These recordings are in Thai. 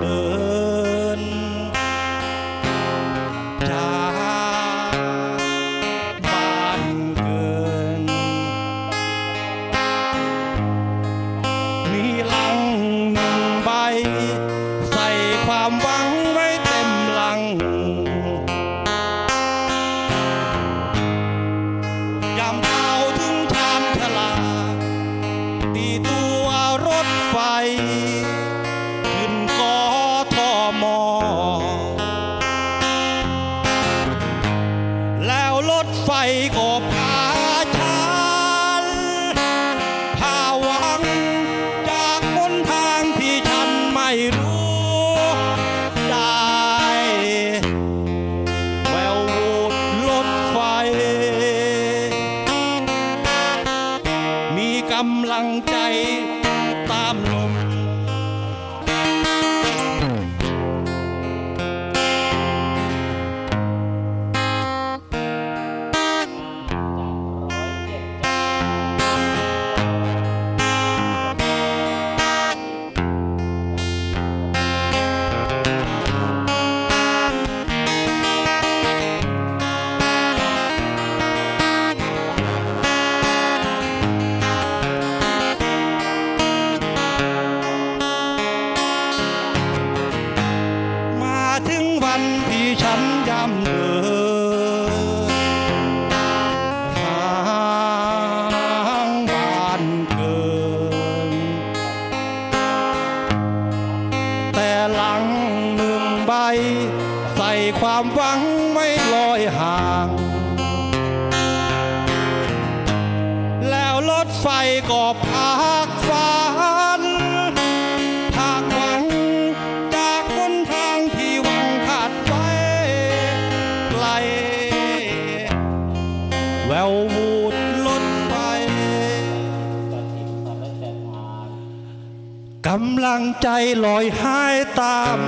เดิจากบเกิน มีลังหนึ่งใบ ใส่ความหวังไว้เต็มลัง ยาเช้าถึงชานชลาตีตัวรถไฟ ไฟก็พาฉันพาหวังจากคนทางที่ฉันไม่รู้ได้แวววูดรถไฟ มีกำลังใจำเดินทางบ้านเกิน แต่หลังหนึ่งใบ ใส่ความหวังไม่ลอยห่าง แล้วรถไฟก็พักฝัน กำลังใจลอยหายตาม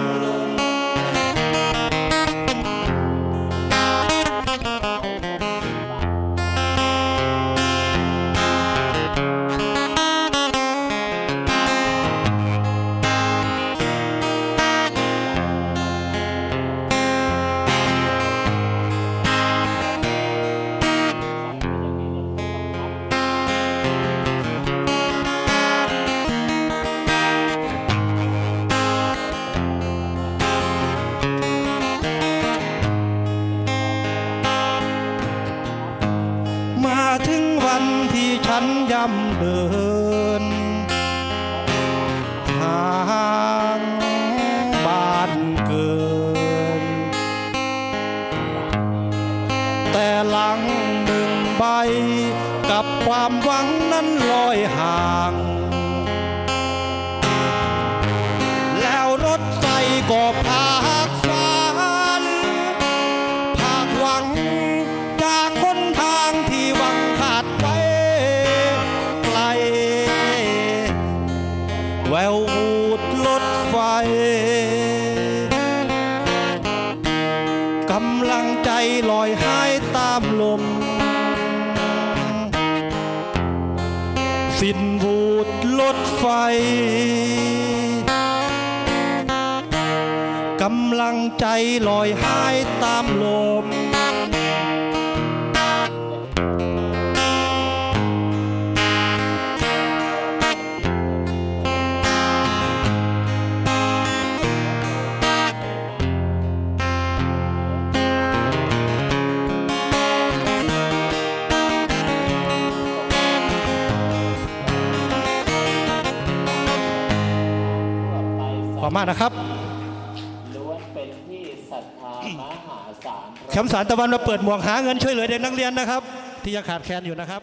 ันที่ฉันย่ำเดิน ทางบ้านเกิน แต่หลังหนึ่งใบกับความหวังนั้นลอยห่าง แล้วรถไฟก็พา ไฟ กำลังใจลอยหายตามลม สิ้นวูดรถไฟ กำลังใจลอยหายตามลม มากนะครับล้วนเป็นที่ศรัทธามหาศาลแคมป์สารตะวันมาเปิดหมวกหาเงินช่วยเหลือเด็กนักเรียนนะครับ ที่ยังขาดแคลนอยู่นะครับ